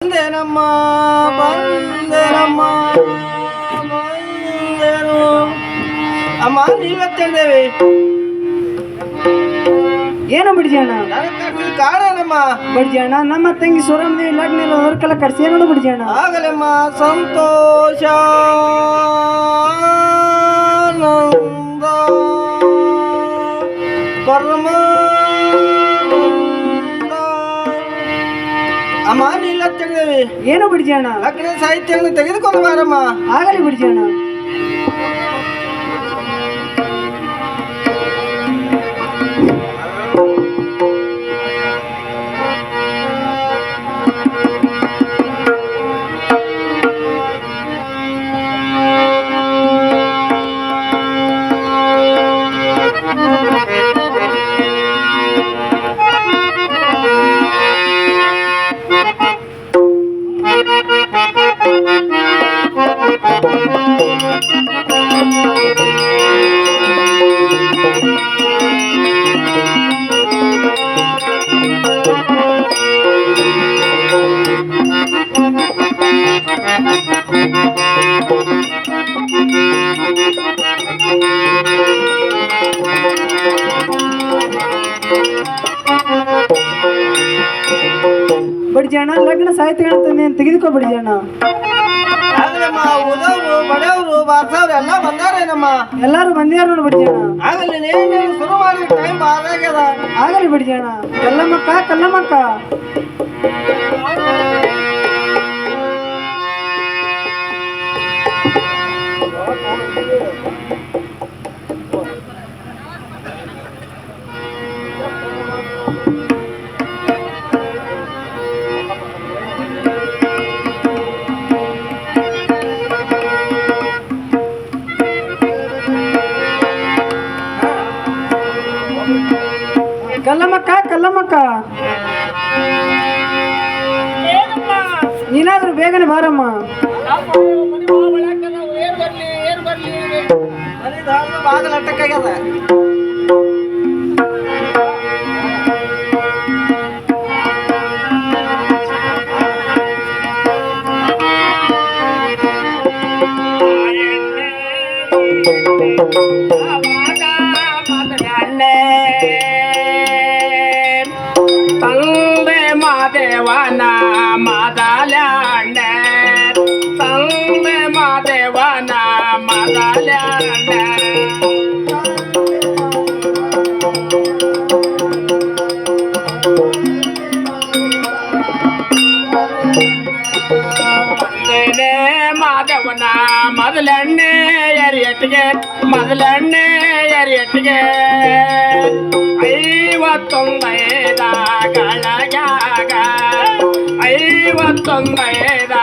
ಬಂದೆನಮ್ಮ ಬಂದೆನಮ್ಮ ಬಂದೆನು ಅಮ್ಮ ನೀವತ್ತೇವೆ ಏನು ಬಿಡ್ಜಣ್ಣ ನನಗೆ ಕಾಣನಮ್ಮ ಬಿಡ್ಜಣ್ಣ ನಮ್ಮ ತಂಗಿ ಸುರಮದೇವಿ ಲಗ್ನ ಎಲ್ಲ ಹೊರಕಲ್ಲ ಕಡ್ಸಿ ಏನೋ ಬಿಡ್ಜಣ್ಣ ಆಗಲಮ್ಮ ಸಂತೋಷ. ನೀಲತ್ತೇವೆ ಏನು ಬಿಡ್ಜಣ್ಣ ಲಗ್ನ ಸಾಹಿತ್ಯವನ್ನು ತೆಗೆದುಕೊಂಡು ಬಾರಮ್ಮ ಆಗಲಿ ಬಿಡ್ಜಣ್ಣ ಬಿಡ್ಜಣ್ಣ ಲಗ್ನ ಸಾಹಿತ್ಯ ತಂದೆ ತೆಗೆದುಕೋ ಬಿಡ್ಜಣ್ಣ ಆಗಲಮ್ಮ ಉದವರು ಬಡವರು ಬಾರ್ಸವ್ರು ಎಲ್ಲ ಬಂದಾರೇನಮ್ಮ? ಎಲ್ಲಾರು ಬಂದ್ಯಾರ ನೋಡಿ ಬಿಡಿಜಣ್ಣ ಆಗಲಿ ನೀನು ಶುರು ಮಾಡಿ ಟೈಮ್ ಬಾರಾಗ್ಯದ ಆಗಲಿ ಬಿಡ್ಜಣ್ಣ ಎಲ್ಲಮ್ಮಕ್ಕ ಕಲ್ಲಮ್ಮಕ್ಕ. ಕಲ್ಲಮ್ಮಕ್ಕ ಕಲ್ಲಮ್ಮಕ್ಕ. ನೀನಾದ್ರೂ ಬೇಗನೆ ಬಾರಮ್ಮ. ಅಟ್ಟಕ್ಕಾಗ್ಯದ. ಮದಲ್ಯಾಂಡ ತಂದೆನೇ ಮಾದೇವನ ಮೊದಲೆಣ್ಣೆ ಎರಿಯಟ್ಟಿಗೆ ಮೊದಲೆಣ್ಣೆ ಎರಿಯಟ್ಟಿಗೆ ಐವತ್ತೊಂದೈದ ಗಳಗ್ಯಾಗ ಐವತ್ತೊಂದೈದ ಗಳಗ್ಯಾಗ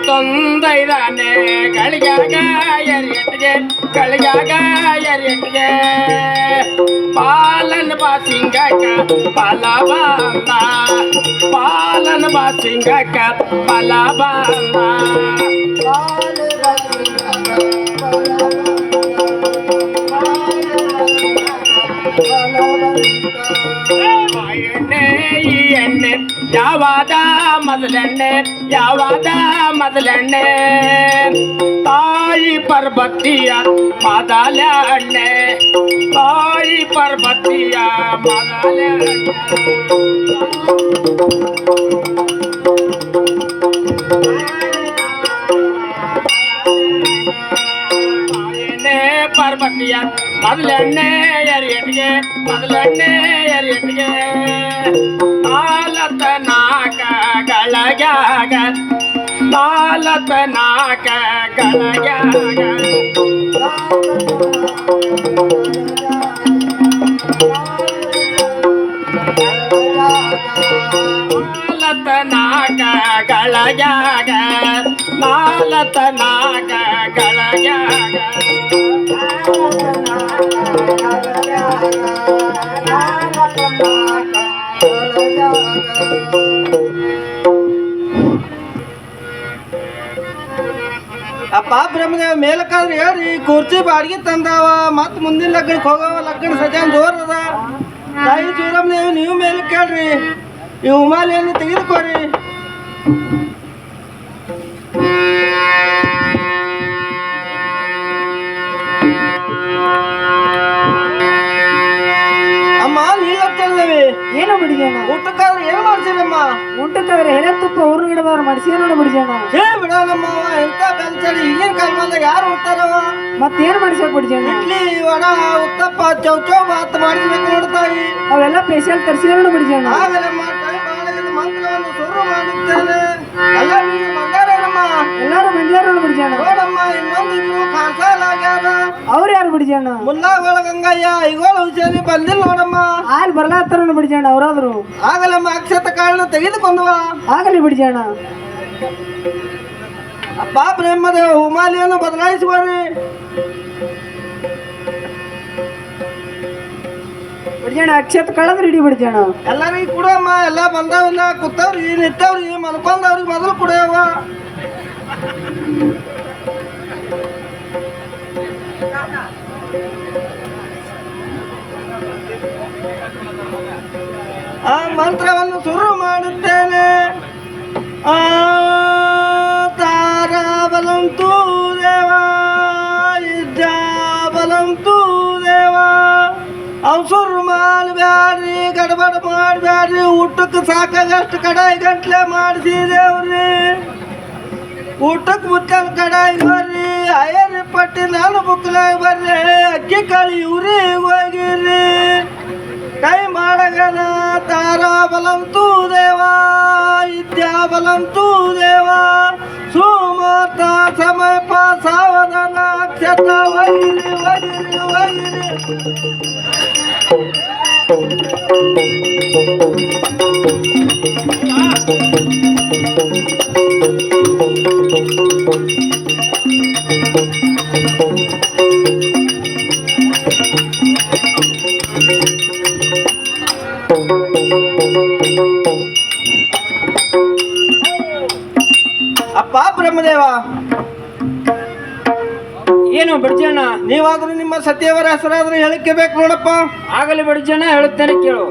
ಐವತ್ತೊಂದೈದನೇ ಗಳಿಗ್ಯಾಗ ಎರಿಯಟ್ಟಿಗೆ ಗಳಿಗ್ಯಾಗ ಎರಿಯಟ್ಟಿಗೆ ಪಾಲನ್ ಬಾಸಿಂಗಕ್ಕ ಫಲ ಬಂದ ಪಾಲನ್ ಬಾಸಿಂಗಕ್ಕ ಫಲ ಬಂದ ಎಣ್ಣೆ ಈ ಎಣ್ಣೆ ಯಾವಾದ ಮೊದಲೆಣ್ಣೆ ಯಾವಾದ ಮೊದಲೆಣ್ಣೆ ತಾಯಿ ಪರ್ಬತ್ತಿಯ ಮೊದಲ ಎಣ್ಣೆ ತಾಯಿ ಪರ್ಬತ್ತಿಯ ಮೊದಲ ಎಣ್ಣೆ ತಾಯಿನೇ ಪರ್ಬತ್ತಿಯ ಮೊದಲೆಣ್ಣೆ ಎರಿಯಟ್ಟಿಗೆ ಮೊದಲೆಣ್ಣೆ ಎರಿಯಟ್ಟಿಗೆ ನಾಲತ ನಾಕ ಗಳಗ್ಯಾಗ ನಾಲತ ನಾಕ ಗಳಗ್ಯಾಗ ನಾಲತ ನಾಕ ಗಳಗ್ಯಾಗ ನಾಲತ ನಾಕ ಗಳಗ್ಯಾಗ ಅಪ್ಪ ಬ್ರಹ್ಮದೇವ ಮೇಲಕ್ಕಾದ್ರೆ ಹೇಳ್ರಿ, ಕುರ್ಚಿ ಬಾಡಿಗೆ ತಂದಾವ ಮತ್ ಮುಂದಿನ ಲಗ್ನಕ್ಕೆ ಹೋಗವ, ಲಗ್ನ ಸಜಾನ್ ಜೋರ್ ಅದ. ತಾಯಿ ಚೂರಮ್ಮದೇವಿ ನೀವು ಮೇಲೆ ಕೇಳ್ರಿ, ಈ ಉಮಾಲಿಯನ್ನು ತೆಗೆದುಕೊರಿ. ಊಟಕ್ಕಾದ್ರೆ ಏನ ತುಪ್ಪ ಊರ್ಗಡೆದವ್ರು ಮಾಡಿಸಿ ನೋಡ ಬಿಡಿಜಣ್ಣ ಹೇ ಬಿಡೋಣಮ್ಮ ಎಂತ ಬೆಲ್ಚಡಿ ಈಗಿನ ಕಾಲದಾಗ ಯಾರು ಹೋಗ್ತಾರವ ಮತ್ತೇನ್ ಮಾಡಿಸ್ಬೇಕು ಬಿಡಿಜಣ್ಣ ಇಡ್ಲಿ ವಡ ಉತ್ತಪ್ಪ ಚೌಚೌ ಮಾತ್ ಮಾಡಿಸ್ಬೇಕು ನೋಡ್ತಾಯಿ. ಅವೆಲ್ಲ ಸ್ಪೆಷಲ್ ತರಿಸಿ ನೋಡ ತಾಯಿ ಬಾಳಗಿನ ಮಂತ್ರವನ್ನು ಶುರು ಮಾಡುತ್ತೇನೆ. ಎಲ್ಲ ನೀನು ಬಂದಾರೇನಮ್ಮ ಎಲ್ಲಾರು ಮಂದ್ಯಾರ ನೋಡ ಇನ್ನೊಂದು ಅವ್ರು ಯಾರು ಬಿಡಿಜಣ್ಣ ಮುಲ್ಲಾ ಗಂಗಯ್ಯ ಇಗೋಳು ಹುಷಾರಿ ಬಂದಿಲ್ಲ ನೋಡಮ್ಮ. ಅಲ್ಲಿ ಬರ್ಲಾತ್ತಾರ ನೋಡ ಬಿಡಿಜಣ್ಣ ಅವ್ರಾದ್ರು ಆಗಲಮ್ಮ ಅಕ್ಷತ ಕಾರಣ ತೆಗೆದುಕೊಂಡುವ. ಆಗಲಿ ಬಿಡಿಜಣ್ಣ ಅಪ್ಪ ಬ್ರಹ್ಮದೇವ ಹುಮಾಲಿಯನ್ನು ಬದಲಾಯಿಸುವರಿ. ಬಿಡಿಜಣ್ಣ ಅಕ್ಷತ್ ಕಳಂದ್ರೆ ಹಿಡಿ ಬಿಡಿಜಣ್ಣ ಎಲ್ಲರಿಗೂ ಕೊಡಮ್ಮ ಎಲ್ಲ ಬಂದವಿಲ್ಲ ಕೂತವ್ರಿ ನಿತ್ತವ್ರಿ ಮಲ್ಕೊಂಡವ್ರಿಗೆ ಮೊದಲು ಕುಡಿಯವ ಆ ಮಂತ್ರವನ್ನು ಶುರು ಮಾಡುತ್ತೇನೆ. ಆ ತಾರ ಬಲಂತೂ ದೇವಾ ಇದ್ದ ದೇವ. ಅವಸರು ಮಾಡಬ್ಯಾಡ್ರಿ, ಗಡಬಡ ಮಾಡಬ್ಯಾಡ್ರಿ, ಊಟಕ್ಕೆ ಸಾಕಾಗಷ್ಟು ಕಡಾಯಿ ಗಂಟ್ಲೆ ಮಾಡಿಸಿದೇವ್ರಿ ಊಟಕ್ಕೆ ಮುಚ್ಚಲ್ ಕಡಾಯಿ ಬರ್ರಿ. ಅಯ್ಯರಿ ಪಟ್ಟಿ ನಾನು ಬುಕ್ಲಾಗ ಬರ್ರಿ ಅಕ್ಕಿ ಕಾಳಿ ಇವ್ರಿ ಹೋಗಿರಿ ಕೈ ಮಾಡಗನ ತಾರ ಬಲಂತೂ ದೇವ ಇದ್ಯಾ ಬಲಂತೂ ದೇವ ಸುಮತ ಸಮಯ ಪ ಸಾವಧಾನ ಅಕ್ಷತ ಒಗಿರಿ ಒಗಿರಿ ಬ್ರಹ್ಮದೇವ. ಏನು ಬಿಡ್ಜಣ್ಣ ನೀವಾದ್ರೂ ನಿಮ್ಮ ಸತ್ಯವರ ಹೆಸರಾದ್ರೂ ಹೇಳಕ್ಕೆ ಬೇಕು ನೋಡಪ್ಪ. ಆಗಲಿ ಬಿಡ್ಜಣ್ಣ ಹೇಳುತ್ತೇನೆ ಕೇಳು.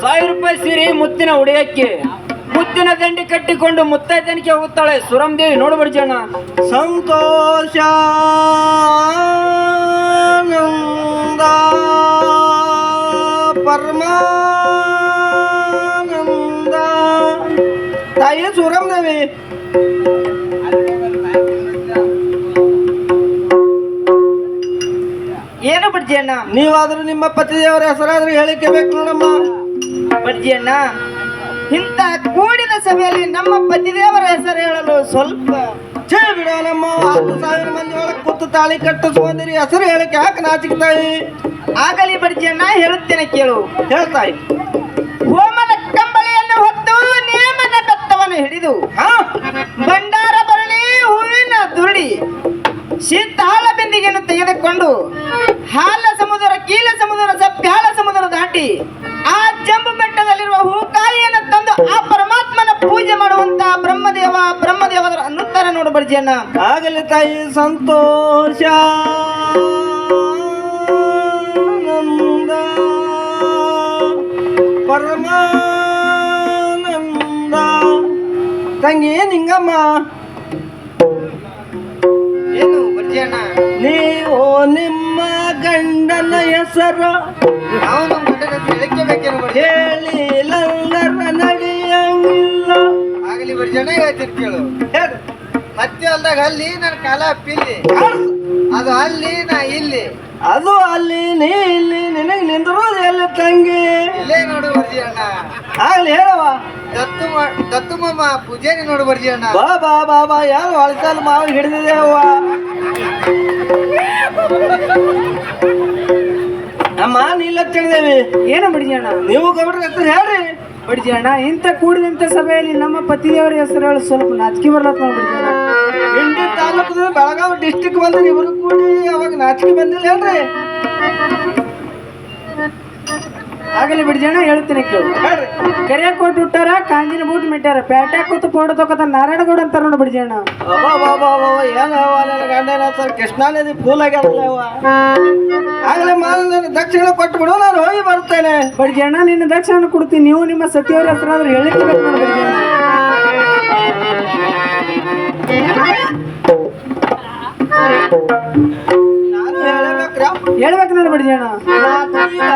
ಸಾವಿರ ರೂಪಾಯಿ ಸೀರೆ ಮುತ್ತಿನ ಉಡಿಯಕ್ಕೆ ಮುತ್ತಿನ ದಂಡಿ ಕಟ್ಟಿಕೊಂಡು ಮುತ್ತೈದನಿಗೆ ಹೋಗುತ್ತಾಳೆ. ಸುರಮದೇವಿ ನೋಡು ಬಿಡ್ಜಣ್ಣ ಸಂತೋಷ ಪರಮಾನಂದ. ತಾಯಿ ಸುರಮ್ದೇವಿ ಏನು ಬಿಡ್ಜಣ್ಣ ನೀವಾದ್ರೂ ನಿಮ್ಮ ಪತಿದೇವರ ಹೆಸರಾದ್ರೂ ಹೇಳಿಕೆ ಬೇಕು ನೋಡಮ್ಮ. ಬಿಡ್ಜಣ್ಣ ಇಂಥ ಕೂಡಿದ ಸಭೆಯಲ್ಲಿ ನಮ್ಮ ಪತಿದೇವರ ಹೆಸರು ಹೇಳಲು ಸ್ವಲ್ಪ ಛೇ ಬಿಡೋಣಮ್ಮ ಹತ್ತು ಸಾವಿರ ಮಂದಿ ಒಳಗೆ ಕೂತು ತಾಳಿ ಕಟ್ಟಿಸ್ಕೊಂಡಿರಿ ಹೆಸರು ಹೇಳಕ್ಕೆ ಯಾಕೆ ನಾಚಿಕ್ತಾಯಿ. ಆಗಲಿ ಬಿಡ್ಜಣ್ಣ ಹೇಳುತ್ತೇನೆ ಕೇಳು. ಹೇಳ್ತಾಯಿ. ಬರ್ಜಿಯನ್ನ ಆಗಲಿ ತಾಯಿ ಸಂತೋಷ. ಆನಂದ. ಪರಮಾನಂದ. ತಂಗಿ ನಿಂಗಮ್ಮ. ಏನು ಬರ್ತೀಯಣ್ಣ ನೀವು ನಿಮ್ಮ ಗಂಡನ ಹೆಸರು. ನಾವು ನಮ್ಮ ಗಂಡನ ಹೇಳಿಕೆ ಬೇಕೇನು ಹೇಳಿಲ್ಲಂದರ ನಡೆಯಂಗಿಲ್ಲ. ಆಗಲಿ ಬರ್ತೀಯಣ್ಣ ಹೇಳ್ತೀನಿ ಕೇಳು. ಮತ್ತೆ ಅಲ್ದಾಗ ಅಲ್ಲಿ ನನ್ನ ಕಾಲ ಪಿಲ್ಲಿ ಅದು ಅಲ್ಲಿ ನಾ ಇಲ್ಲಿ. ಅದು ಅಲ್ಲಿ ನೀ ಇಲ್ಲಿ ನಿನಗೆ ನಿಂದಿರೋದು ಎಲ್ಲ ತಂಗಿ? ಇಲ್ಲೇ ನೋಡು ಬರ್ಜಿ ಅಣ್ಣ. ಆಗ್ಲಿ ಹೇಳವ ದತ್ತು ದತ್ತು ಮಾಮ ಪೂಜಾರಿ ನೋಡು ಬರ್ಜಿ ಅಣ್ಣ. ಬಾ ಬಾ ಬಾ ಬಾ ಯಾರು ಅಳಸಾಲ ಮಾವ ಹಿಡಿದಿದೆ ಅವ್ವ ಅಮ್ಮ ನೀಲ್ಲ ತಿಳಿದೇವಿ ಏನು ಬಿಡಿಯಣ್ಣ ಅಣ್ಣ? ನೀವು ಗೌಡ್ರ ಹೆಸರು ಹೇಳ್ರಿ. ಬಿಡಿಜಿ ಅಣ್ಣ? ಇಂಥ ಕೂಡಿದಂಥ ಸಭೆಯಲ್ಲಿ ನಮ್ಮ ಪತಿಯವರ ಹೆಸರು ಹೇಳಿ ಸ್ವಲ್ಪ ನಾಚಿಕೆ ಬರ್ಲತ್ತ ನಾವು ಬಿಡಿಜಿ ಅಣ್ಣ. ಇಂಡಿ ತಾಲೂಕು ಬೆಳಗಾವಿ ಡಿಸ್ಟಿಕ್ ಬಂದ್ರೆ ಇವರು ಕೂಡಿ ಅವಾಗ ನಾಚಿಕೆ ಬಂದಿಲ್ಲ ಹೇಳ್ರಿ ಆಗಲಿ ಜನ ಹೇಳ್ತೀನಿ ಕೇಳು. ಕೆರೆ ಕೊಟ್ಟು ಹುಟ್ಟಾರ ಕಾಂಜಿನ ಬೂಟ್ ಮಿಟ್ಟಾರ ಪೇಟೆ ಕೂತು ಫೋಟೋ ತಗೋತ ನಾರಾಯಣಗೌಡ ಅಂತಾರ ನೋಡಿ ಬಿಡಿಜಣ್ಣ ಬಾ ಏನು ಅವ ನನ್ನ ಗಂಡನ ಸರ್ ಕೃಷ್ಣಾ ನದಿ ಫೂಲ್ ಆಗ್ಯಾರಲ್ಲ ಅವ ಆಗಲೇ ದಕ್ಷಿಣ ಕೊಟ್ಟು ಬಿಡು ನಾನು ಹೋಗಿ ಬರ್ತೇನೆ. ಬಡ್ಜಣ್ಣ ನಿನ್ನ ದಕ್ಷಿಣ ಕೊಡ್ತೀನಿ ನೀವು ನಿಮ್ಮ ಸತಿಯವ್ರ ಹತ್ರ ಹೇಳಿರ್ಬೇಕು ನೋಡಿ ಬಡ್ಜಣ್ಣ ನಾನು ಹೇಳಬೇಕ್ರ? ಹೇಳ್ಬೇಕು ನೋಡಿ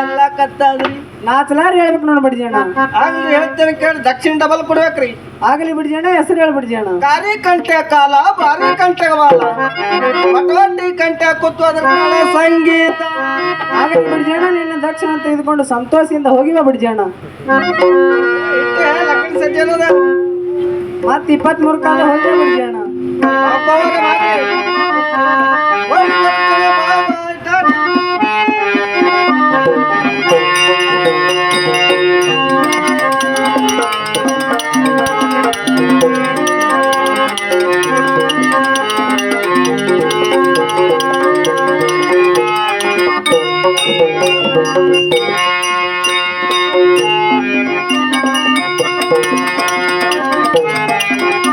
ಎಲ್ಲ ಕತ್ತಾದ್ರಿ. ನಾಲ್ಕಲಾರು ಹೇಳ್ಬೇಕು ನೋಡಿ ಅಣ್ಣ ಆಗಲಿ ಹೇಳ್ತೇನೆ ಕೇಳಿ ದಕ್ಷಿಣ ಡಬಲ್ ಕೊಡ್ಬೇಕ್ರಿ. ಆಗಲಿ ಬಿಡ್ಜಣ್ಣ ಹೆಸರು ಹೇಳಿ ಅಣ್ಣ ಕಾರಿ ಕಂಟೆ ಕಾಲ ಬಾರಿ ಕಂಟೆ ಕಾಲ ಮಟೋಟಿ ಕಂಟೆ ಕೂತು ಅದ್ರ ಮೇಲೆ ಸಂಗೀತ. ಆಗಲಿ ಬಿಡ್ಜಣ್ಣ ನಿನ್ನ ದಕ್ಷಿಣ ತೆಗೆದುಕೊಂಡು ಸಂತೋಷದಿಂದ ಹೋಗಿವ ಬಿಡ್ಜಣ್ಣ ಅಣ್ಣ ಮತ್ತೆ ಇಪ್ಪತ್ಮೂರು ಕಾಲ ಹೋಗಿ ಬಿಡ್ಜಿ ಅಣ್ಣ